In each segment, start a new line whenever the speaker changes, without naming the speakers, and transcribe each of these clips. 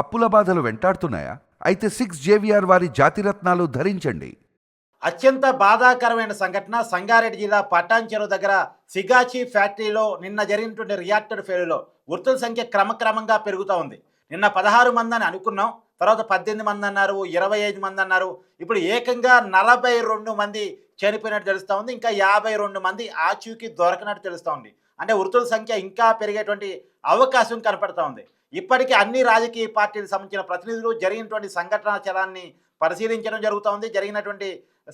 అప్పుల బాధలు వెంటాడుతున్నాయా? అయితే సిక్స్ జేవిఆర్ వారి జాతిరత్నాలు ధరించండి.
అత్యంత బాధాకరమైన సంఘటన సంగారెడ్డి జిల్లా పటాన్చెరు దగ్గర సిగాచి ఫ్యాక్టరీలో నిన్న జరిగినటువంటి రియాక్టర్ ఫెయిల్లో మృతుల సంఖ్య క్రమక్రమంగా పెరుగుతూ ఉంది. నిన్న పదహారు మంది అని అనుకున్నాం. తర్వాత పద్దెనిమిది మంది అన్నారు ఇరవై ఐదు మంది అన్నారు. ఇప్పుడు ఏకంగా నలభై రెండు మంది చనిపోయినట్టు తెలుస్తూ ఉంది. ఇంకా యాభై రెండు మంది ఆచూకీ దొరకనట్టు తెలుస్తూ ఉంది. అంటే వృత్తుల సంఖ్య ఇంకా పెరిగేటువంటి అవకాశం కనపడతా ఉంది. ఇప్పటికీ అన్ని రాజకీయ పార్టీలకు సంబంధించిన ప్రతినిధులు జరిగినటువంటి సంఘటన చలాన్ని పరిశీలించడం జరుగుతూ ఉంది. జరిగినటువంటి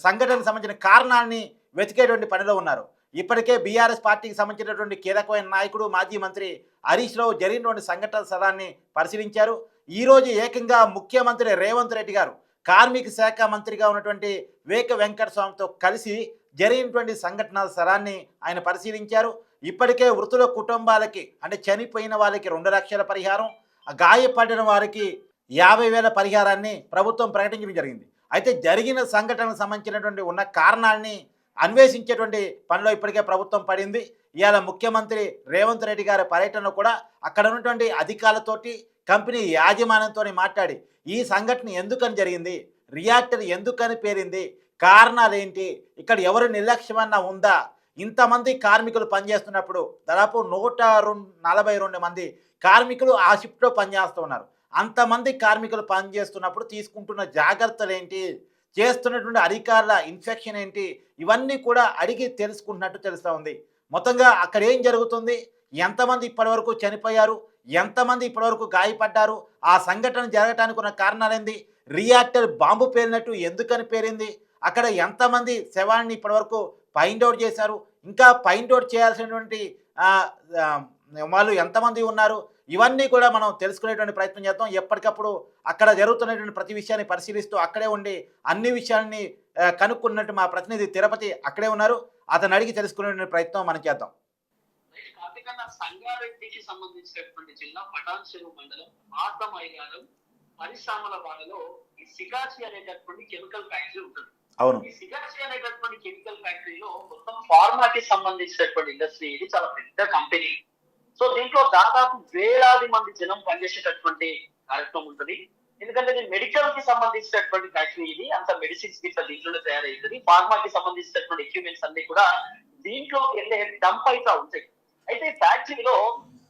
సంఘటనకు సంబంధించిన కారణాన్ని వెతికేటువంటి పనిలో ఉన్నారు. ఇప్పటికే బీఆర్ఎస్ పార్టీకి సంబంధించినటువంటి కీలకమైన నాయకుడు మాజీ మంత్రి హరీష్ రావు జరిగినటువంటి సంఘటన స్థలాన్ని పరిశీలించారు. ఈరోజు ఏకంగా ముఖ్యమంత్రి రేవంత్ రెడ్డి గారు కార్మిక శాఖ మంత్రిగా ఉన్నటువంటి వేక వెంకట స్వామితో కలిసి జరిగినటువంటి సంఘటనల స్థలాన్ని ఆయన పరిశీలించారు. ఇప్పటికే వృత్తుల కుటుంబాలకి అంటే చనిపోయిన వాళ్ళకి రెండు లక్షల పరిహారం గాయపడిన వారికి యాభై వేల పరిహారాన్ని ప్రభుత్వం ప్రకటించడం జరిగింది. అయితే జరిగిన సంఘటనకు సంబంధించినటువంటి ఉన్న కారణాలని అన్వేషించేటువంటి పనిలో ఇప్పటికే ప్రభుత్వం పడింది. ఇవాళ ముఖ్యమంత్రి రేవంత్ రెడ్డి గారి పర్యటన కూడా అక్కడ ఉన్నటువంటి అధికారులతోటి కంపెనీ యాజమాన్యంతో మాట్లాడి ఈ సంఘటన ఎందుకని జరిగింది? రియాక్టర్ ఎందుకని పేరింది? కారణాలు ఏంటి ఇక్కడ ఎవరు నిర్లక్ష్యమన్నా ఉందా? ఇంతమంది కార్మికులు పనిచేస్తున్నప్పుడు దాదాపు నూట నలభై రెండు మంది కార్మికులు ఆ షిఫ్ట్లో పనిచేస్తూ ఉన్నారు. అంతమంది కార్మికులు పనిచేస్తున్నప్పుడు తీసుకుంటున్న జాగ్రత్తలు ఏంటి చేస్తున్నటువంటి అధికారుల ఇన్ఫెక్షన్ ఏంటి? ఇవన్నీ కూడా అడిగి తెలుసుకుంటున్నట్టు తెలుస్తూ ఉంది. మొత్తంగా అక్కడ ఏం జరుగుతుంది? ఎంతమంది ఇప్పటివరకు చనిపోయారు? ఎంతమంది ఇప్పటివరకు గాయపడ్డారు? ఆ సంఘటన జరగటానికి ఉన్న కారణాలేంది? రియాక్టర్ బాంబు పేలినట్టు ఎందుకని పేరింది అక్కడ ఎంతమంది శవాన్ని ఇప్పటివరకు ఫైండ్ అవుట్ చేశారు? ఇంకా ఫైండ్ అవుట్ చేయాల్సినటువంటి వాళ్ళు ఎంతమంది ఉన్నారు? ఇవన్నీ కూడా మనం తెలుసుకునేటువంటి ప్రయత్నం చేద్దాం. ఎప్పటికప్పుడు అక్కడ జరుగుతున్నటువంటి ప్రతి విషయాన్ని పరిశీలిస్తూ అక్కడే ఉండి అన్ని విషయాల్ని ఆ, కనుక్కున్నట్టు మా ప్రతినిధి తిరుపతి అక్కడే ఉన్నారు. అతను అడిగి తెలుసుకునేటువంటి ప్రయత్నం మనం చేద్దాం.
సంగారెడ్డికి సంబంధించినటువంటి జిల్లా పటాన్ చెరువు మండలం ఆతమైగారం పరిశ్రమల వాడలో ఈ సిగాచి అనేటటువంటి కెమికల్ ఫ్యాక్టరీ ఉంటుంది.
అవును.
ఈ సిగాచి అనేటటువంటి కెమికల్ ఫ్యాక్టరీలో మొత్తం ఫార్మాకి సంబంధించినటువంటి ఇండస్ట్రీ ఇది చాలా పెద్ద కంపెనీ. సో దీంట్లో దాదాపు వేలాది మంది జనం పనిచేసేటటువంటి కార్యక్రమం ఉంటుంది. ఎందుకంటే ఇది మెడికల్కి సంబంధించినటువంటి ఫ్యాక్టరీ ఇది. అంత మెడిసిన్స్కి ఇట్లా దీంట్లోనే తయారవుతుంది ఫార్మాకి సంబంధించినటువంటి ఎక్విప్మెంట్స్ అన్ని కూడా దీంట్లో వెళ్ళే డంప్ అయితే ఉంటాయి. అయితే ఫ్యాక్టరీలో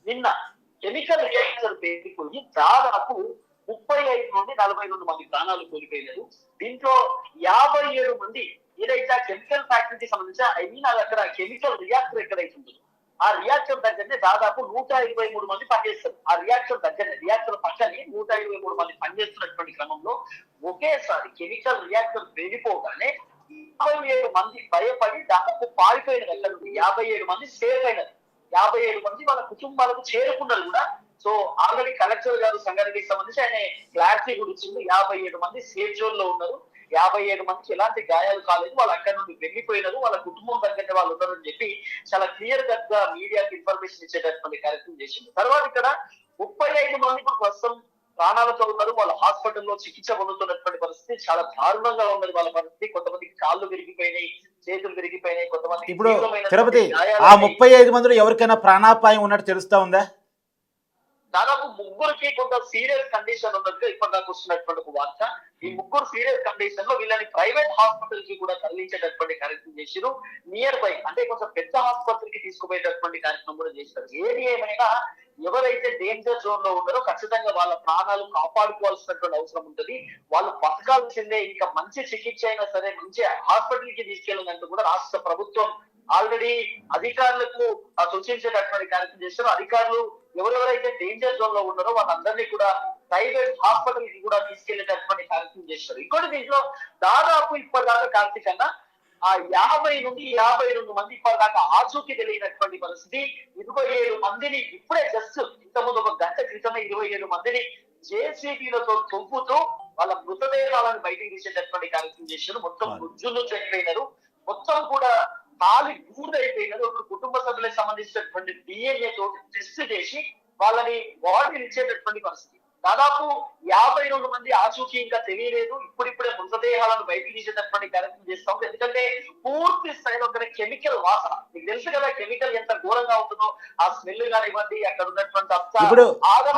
నిన్న కెమికల్ రియాక్టర్ పేరుకొని దాదాపు ముప్పై ఐదు నుండి నలభై రెండు మంది ప్రాణాలు కోల్పోయినారు. దీంట్లో యాభై ఏడు మంది ఏదైతే కెమికల్ ఫ్యాక్టరీకి సంబంధించిన ఐ మీన్ అది అక్కడ కెమికల్ రియాక్టర్ ఎక్కడైతే ఉంటుందో ఆ రియాక్టర్ దగ్గరనే దాదాపు నూట ఇరవై మూడు మంది పనిచేస్తారు. ఆ రియాక్టర్ దగ్గరనే రియాక్టర్ పక్కనే నూట ఇరవై మూడు మంది పనిచేస్తున్నటువంటి క్రమంలో ఒకేసారి కెమికల్ రియాక్టర్ వెళ్ళిపోగానే యాభై ఏడు మంది భయపడి దాదాపు పారిపోయిన అక్కడ నుండి యాభై ఏడు మంది సేవ్ అయినారు. యాభై ఏడు మంది వాళ్ళ కుటుంబాలకు చేరుకున్నారు కూడా. సో ఆల్రెడీ కలెక్టర్ గారు సంఘటనకి సంబంధించి ఆయన క్లారిటీ కూడా యాభై ఏడు మంది సేఫ్ జోన్లో ఉన్నారు. యాభై ఏడు మందికి ఎలాంటి గాయాలు కాలేదు. వాళ్ళు అక్కడ నుండి వెళ్ళిపోయినారు. వాళ్ళ కుటుంబం తగ్గట్టు వాళ్ళు ఉన్నారని చెప్పి చాలా క్లియర్ కట్గా మీడియాకి ఇన్ఫర్మేషన్ ఇచ్చేటటువంటి కార్యక్రమం చేసింది. తర్వాత ఇక్కడ ముప్పై ఐదు మంది ఇప్పుడు ప్రస్తుతం ప్రాణాలతో ఉన్నారు. వాళ్ళ హాస్పిటల్లో చికిత్స పొందుతున్నటువంటి పరిస్థితి చాలా దారుణంగా ఉన్నది వాళ్ళ పరిస్థితి. కొంతమందికి కాళ్ళు విరిగిపోయినాయి చేతులు విరిగిపోయినాయి కొంతమంది
ఇప్పుడు తిరుపతి ఆ ముప్పై ఐదు మందిలో ఎవరికైనా ప్రాణాపాయం ఉన్నట్టు తెలుస్తా ఉందా?
దాదాపు ముగ్గురికి కొంత సీరియస్ కండిషన్ ఉన్నట్టుగా ఇప్పటిదాకా వస్తున్నటువంటి ఒక వార్త. ఈ ముగ్గురు సీరియస్ కండిషన్లో వీళ్ళని ప్రైవేట్ హాస్పిటల్కి కూడా తరలించేటటువంటి కార్యక్రమం చేసిరు నియర్ బై అంటే కొంచెం పెద్ద ఆసుపత్రికి తీసుకుపోయేటటువంటి కార్యక్రమం కూడా చేస్తారు ఏది ఏమైనా ఎవరైతే డేంజర్ జోన్లో ఉన్నారో ఖచ్చితంగా వాళ్ళ ప్రాణాలు కాపాడుకోవాల్సినటువంటి అవసరం ఉంటుంది. వాళ్ళు బతకాల్సిందే. ఇంకా మంచి చికిత్స అయినా సరే మంచి హాస్పిటల్కి తీసుకెళ్ళినందుకు కూడా రాష్ట్ర ప్రభుత్వం ఆల్రెడీ అధికారులకు సూచించేటటువంటి కార్యక్రమం చేస్తారు. అధికారులు ఎవరెవరైతే డేంజర్ జోన్లో ఉన్నారో వాళ్ళందరినీ కూడా ప్రైవేట్ హాస్పిటల్కి కూడా తీసుకెళ్ళేటటువంటి కార్యక్రమం చేస్తారు. ఇంకోటి దీంట్లో దాదాపు ఇప్పటిదాకా కార్తీకన్నా ఆ యాభై నుండి యాభై రెండు మంది ఇప్పటిదాకా ఆచూకీ తెలియనటువంటి పరిస్థితి. ఇరవై ఏడు మందిని ఇప్పుడే జస్ట్ ఇంతకుముందు ఒక గంట క్రితమే ఇరవై ఏడు మందిని జేసీబీలతో తొవ్వుతూ వాళ్ళ మృతదేహాలను బయటికి తీసేటటువంటి కార్యక్రమం చేశారు. మొత్తం. గుజ్జులు చనిపోయినారు. మొత్తం కూడా ఖాళీ బూడిదైపోయినారు ఒక కుటుంబ సభ్యులకు సంబంధించినటువంటి డిఎన్ఏ తోటి టెస్ట్ చేసి వాళ్ళని బాడీని ఇచ్చేటటువంటి పరిస్థితి. దాదాపు యాభై రెండు మంది ఆచూకీ ఇంకా తెలియలేదు. ఇప్పుడిప్పుడే మృతదేహాలను బయటికి తీసేటటువంటి కార్యక్రమం చేస్తాం. ఎందుకంటే పూర్తి స్థాయిలో ఒక కెమికల్ వాసన. మీకు తెలుసు కదా కెమికల్ ఎంత ఘోరంగా ఉంటుందో? ఆ స్మెల్ కానివ్వండి అక్కడ ఉన్నటువంటి
ఇప్పుడు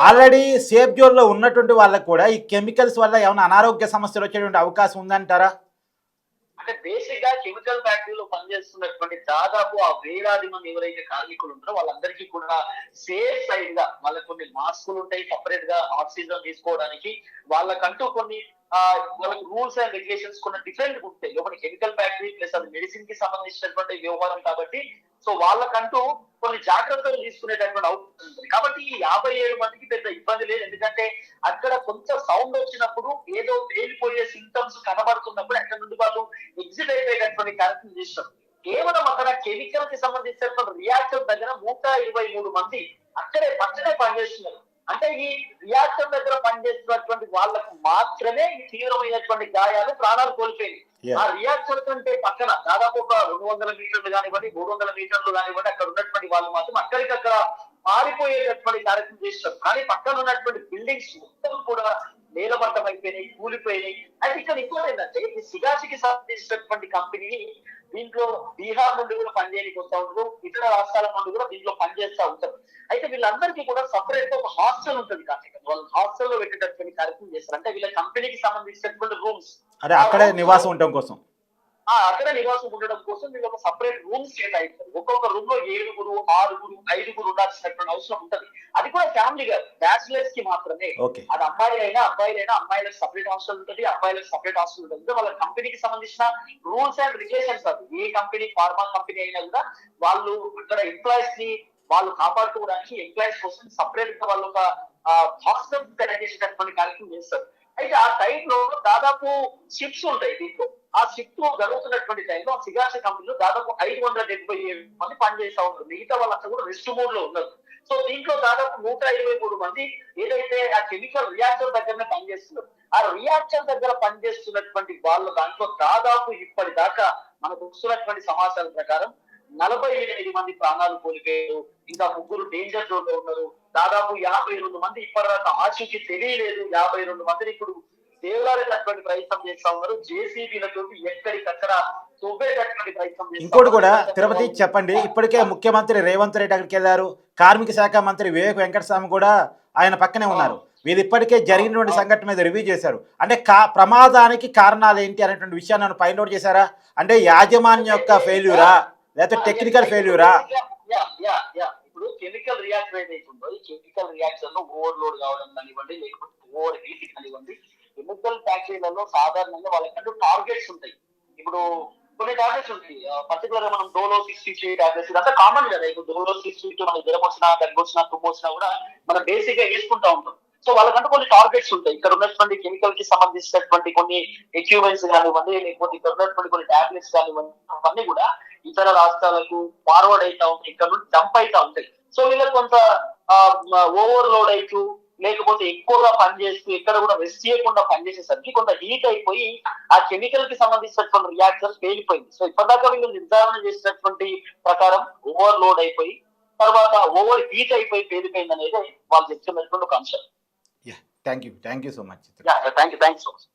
ఆల్రెడీ సేఫ్ జోన్లో ఉన్నటువంటి వాళ్ళకు కూడా ఈ కెమికల్స్ వల్ల ఏమైనా అనారోగ్య సమస్యలు వచ్చేటువంటి అవకాశం ఉందంటారా?
అంటే బేసిక్గా కెమికల్ ఫ్యాక్టరీలో పనిచేస్తున్నటువంటి దాదాపు ఆ వేలాది మంది ఎవరైతే కార్మికులు ఉంటారో వాళ్ళందరికీ కూడా సేఫ్ సైడ్గా వాళ్ళకి కొన్ని మాస్కులు ఉంటాయి సపరేట్గా ఆక్సిజన్ తీసుకోవడానికి. వాళ్ళకంటూ కొన్ని వాళ్ళకి రూల్స్ అండ్ రెగ్యులేషన్స్ కొన్ని డిఫరెంట్ ఉంటాయి. ఒకటి కెమికల్ ఫ్యాక్టరీ ప్లస్ అది మెడిసిన్కి సంబంధించినటువంటి వ్యవహారం కాబట్టి సో వాళ్ళకంటూ కొన్ని జాగ్రత్తలు తీసుకునేటటువంటి అవసరం ఉంటుంది. కాబట్టి ఈ యాభై ఏడు మందికి పెద్ద ఇబ్బంది లేదు. ఎందుకంటే అక్కడ కొంచెం సౌండ్ వచ్చినప్పుడు ఏదో పేలిపోయే సింటమ్స్ కనబడుతున్నప్పుడు అక్కడ నుండి వాళ్ళు ఎగ్జిట్ అయిపోయేటటువంటి కార్యక్రమం చేస్తారు. కేవలం అక్కడ కెమికల్కి సంబంధించినటువంటి రియాక్టర్ దగ్గర నూట ఇరవై మూడు మంది అక్కడే పక్కనే పనిచేస్తున్నారు. అంటే ఈ రియాక్టర్ దగ్గర పనిచేస్తున్నటువంటి వాళ్ళకు మాత్రమే ఈ తీవ్రమైనటువంటి గాయాలు ప్రాణాలు కోల్పోయింది. ఆ రియాక్టర్ కంటే పక్కన దాదాపు ఒక రెండు వందల మీటర్లు కానివ్వండి మూడు వందల మీటర్లు కానివ్వండి అక్కడ ఉన్నటువంటి వాళ్ళు మాత్రం అక్కడికక్కడ మారిపోయేటటువంటి కార్యక్రమం చేస్తారు కానీ పక్కన ఉన్నటువంటి బిల్డింగ్స్ మొత్తం కూడా నేలమట్టం అయిపోయినాయి కూలిపోయినాయి. అయితే ఇక్కడ ఇంకోటి ఏంటంటే ఈ సిగాసికి సంబంధించినటువంటి కంపెనీ దీంట్లో బీహార్ నుండి కూడా పనిచేయడానికి వస్తూ ఉంటారు. ఇతర రాష్ట్రాల నుండి కూడా దీంట్లో పనిచేస్తూ ఉంటారు. అయితే వీళ్ళందరికీ కూడా సపరేట్గా ఒక హాస్టల్ ఉంటుంది కాబట్టి వాళ్ళు హాస్టల్లో పెట్టేటటువంటి కార్యక్రమం చేస్తారు. అంటే వీళ్ళ కంపెనీకి సంబంధించినటువంటి రూమ్స్
అదే అక్కడే నివాసం ఉండటం కోసం.
ఆ అక్కడ నివాసం ఉండడం కోసం వీళ్ళు ఒక సపరేట్ రూమ్స్ కేటాయిస్తారు ఒక్కొక్క రూమ్లో ఏడుగురు ఆరుగురు ఐదుగురు ఉండాల్సినటువంటి అవసరం ఉంటది. అది కూడా ఫ్యామిలీ గా బ్యాచులర్స్కి మాత్రమే. అది అమ్మాయిలైనా అబ్బాయిలైనా అమ్మాయిలకు సపరేట్ హాస్టల్ ఉంటుంది అబ్బాయిలకు సపరేట్ హాస్టల్ ఉంటుంది. వాళ్ళ కంపెనీకి సంబంధించిన రూల్స్ అండ్ రెగ్యులేషన్స్ అది ఏ కంపెనీ ఫార్మా కంపెనీ అయినా కూడా వాళ్ళు ఇక్కడ ఎంప్లాయీస్ని వాళ్ళు కాపాడుకోవడానికి ఎంప్లాయీస్ కోసం సపరేట్గా వాళ్ళు ఒక హాస్టల్ తయారు చేసేటటువంటి కార్యక్రమం చేస్తారు. అయితే ఆ టైంలో దాదాపు షిఫ్ట్స్ ఉంటాయి దీంట్లో. ఆ సిక్ జరుగుతున్నటువంటి టైంలో ఆ సిగార్స్ కంపెనీలో దాదాపు ఐదు వందల డెబ్బై ఏడు మంది పనిచేస్తా ఉన్నారు. మిగతా వాళ్ళంతా కూడా రెస్ట్ మోడ్లో ఉన్నారు. సో దీంట్లో దాదాపు నూట ఇరవై మూడు మంది ఏదైతే ఆ కెమికల్ రియాక్టర్ దగ్గరనే పనిచేస్తున్నారు. ఆ రియాక్టర్ దగ్గర పనిచేస్తున్నటువంటి వాళ్ళ దాంట్లో దాదాపు ఇప్పటిదాకా మనకు వస్తున్నటువంటి సమాచారం ప్రకారం నలభై ఎనిమిది మంది ప్రాణాలు కోల్పోయారు. ఇంకా ముగ్గురు డేంజర్ జోన్లో ఉన్నారు. దాదాపు యాభై రెండు మంది ఇప్పటిదాకా ఆచూకీ తెలియలేదు. యాభై రెండు మందిని ఇప్పుడు దేవులాడేటటువంటి ప్రయత్నం చేస్తా ఉన్నారు జేసీబీలతో ఎక్కడికక్కడ తవ్వేటటువంటి ప్రయత్నం చేస్తా.
ఇంకోటి కూడా. తిరుపతి చెప్పండి. ఇప్పటికే ముఖ్యమంత్రి రేవంత్ రెడ్డి అక్కడికి వెళ్ళారు. కార్మిక శాఖ మంత్రి వివేక్ వెంకటస్వామి కూడా ఆయన పక్కనే ఉన్నారు. వీళ్ళు ఇప్పటికే జరిగినటువంటి సంఘటన మీద రివ్యూ చేశారు. అంటే కా ప్రమాదానికి కారణాలు ఏంటి అనేటువంటి విషయాన్ని నన్ను ఫైండ్ అవుట్ చేశారా? అంటే యాజమాన్యం యొక్క ఫెయిల్యూరా లేకపోతే టెక్నికల్ ఫెయిల్యూరా.
ఇప్పుడు కెమికల్ రియాక్టర్ ఏదైతే ఉందో ఈ కెమికల్ రియాక్షన్లో ఓవర్లోడ్ కావడం కానివ్వండి లేకపోతే ఓవర్ హీట్ కానివ్వండి కెమికల్ ఫ్యాక్టరీలలో సాధారణంగా వాళ్ళకంటూ టార్గెట్స్ ఉంటాయి. ఇప్పుడు కొన్ని టాబ్లెట్స్ ఉంటాయి. పర్టికులర్గా మనం డోలో సిక్స్ ఫిఫ్టీ టాబ్లెట్స్ ఇదంతా కామన్ కదా. ఇప్పుడు డోలో సిక్స్ ఫిఫ్టీ మనకి జ్వరం వచ్చినా దగ్గు వచ్చినా తుమ్ము వచ్చినా కూడా మనం బేసిక్గా వేసుకుంటా ఉంటాం. సో వాళ్ళకంటూ కొన్ని టార్గెట్స్ ఉంటాయి. ఇక్కడ ఉన్నటువంటి కెమికల్కి సంబంధించినటువంటి కొన్ని ఎక్విప్మెంట్స్ కానివ్వండి లేకపోతే ఇక్కడ ఉన్నటువంటి కొన్ని టాబ్లెట్స్ కానివ్వండి అవన్నీ కూడా ఇతర రాష్ట్రాలకు ఫార్వర్డ్ అవుతా ఉంటాయి. ఇక్కడ నుండి డంప్ అవుతా ఉంటాయి. సో వీళ్ళకి కొంత ఓవర్లోడ్ అవుతూ లేకపోతే ఎక్కువగా పనిచేస్తూ ఎక్కడ కూడా రెస్ట్ చేయకుండా పనిచేసేసరికి కొంత హీట్ అయిపోయి ఆ కెమికల్కి సంబంధించినటువంటి రియాక్షన్ పేలిపోయింది. సో ఇప్పటిదాకా వీళ్ళు నిర్ధారణ చేసినటువంటి ప్రకారం ఓవర్లోడ్ అయిపోయి తర్వాత ఓవర్ హీట్ అయిపోయి పేలిపోయింది అనేది వాళ్ళు చెప్తున్నటువంటి ఒక అంశం.
Thank you thank you so much
thank you thank you so much